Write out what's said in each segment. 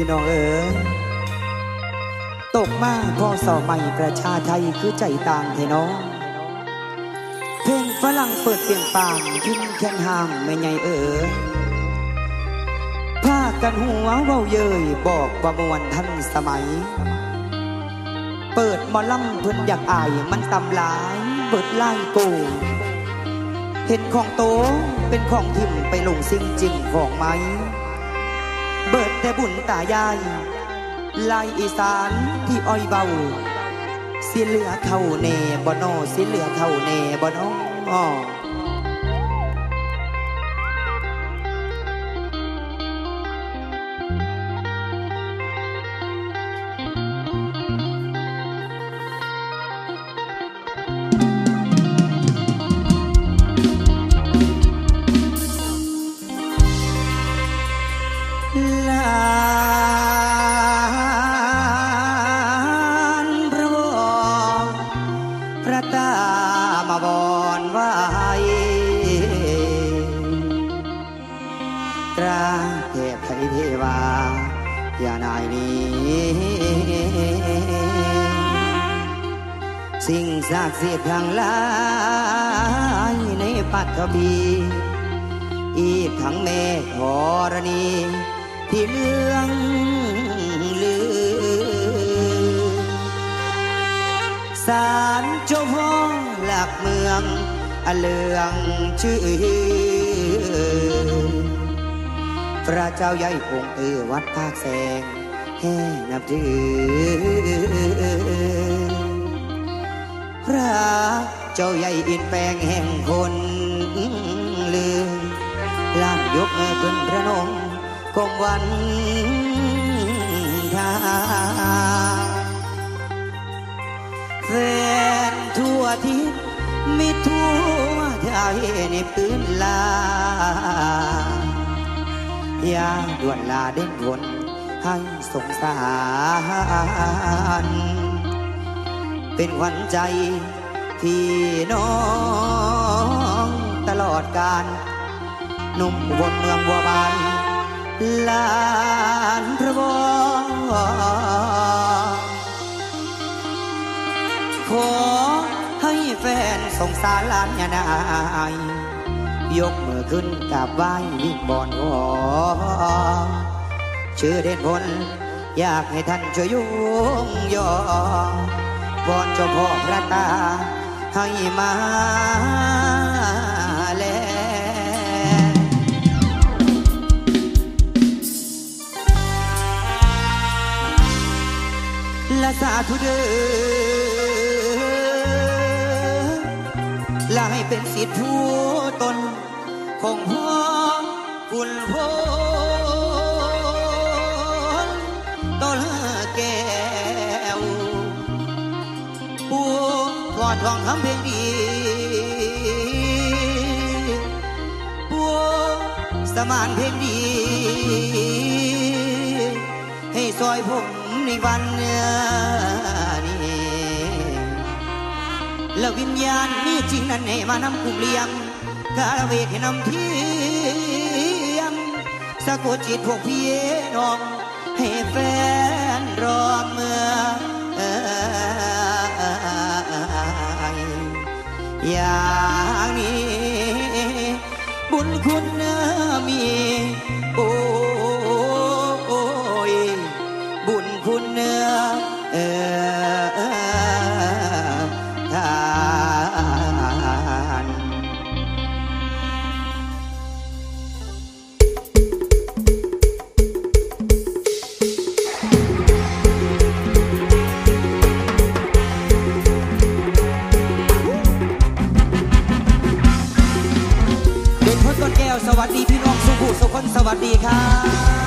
พี่น้องเอ๋ยตกมาพ่อสอใหม่ประชาไทยคือใจต่างเทน้องเพลงฝรั่งเปิดเสียงปางยิ้มแค้นห่างไม่ไงเอ๋ยพากันหัวเว้าเยยบอกว่ามวนทันสมัย เปิดมอลำเพิ่นอยากอายมันตำหลายเบิดไล่โกเห็นของโตเป็นของทิมไปลงสิ่งจริงของไหม แต่บุญตายายลายอีสานที่อ้อยเบาสิเหลือเท่าเน่บ่นอสิเหลือเท่าเน่บ่นอ สิ่งศักดิ์สิทธิ์ทั้งหลายในปัตตภีอีกทั้งเมฆธรณี ที่เลื่องลือสารเจ้าพ่อหลักเมืองอเลืองชื่อ พระเจ้าใหญ่คงเออวัดภาคแสงแห่นับถือ พระเจ้าใหญ่อินแปลงแห่งคนลืมลานยกขึ้นพระนมกงวันทาแฟนทั่วทิศมิทั่วไทยในพื้นลา อย่าด่วนลาเด่นทนให้สงสาร เป็นขวัญใจพี่น้องตลอดการนุ่มอุบนเมืองบัวบานลานพระบรขอให้แฟนสงสารลานยานายยกมือขึ้นกราบไหว้วิงบอนวอชื่อเด่นพลอยากให้ท่านช่วยยุ่งยอ วอนเจ้าพ่อพระตา ให้มาแลละสาธุเด้อและให้เป็นสิทธิผู้ตนของพ่อกุลพล ทอดทองคำเพียงดีผู้สมานเพียงดี ให้ซอยผมในวันนี้แล้ววิญญาณนี่จริงนั้นให้มานำกุมเลี้ยงกาลเวทให้นำเทียมสะกดจิตพวกพี่น้อง ให้แฟนรอเมื่อ อย่างนี้ บุญคุณมี โอ้ยบุญคุณเนื้อเอ คนสวัสดีครับ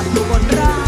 วัดอุบลราช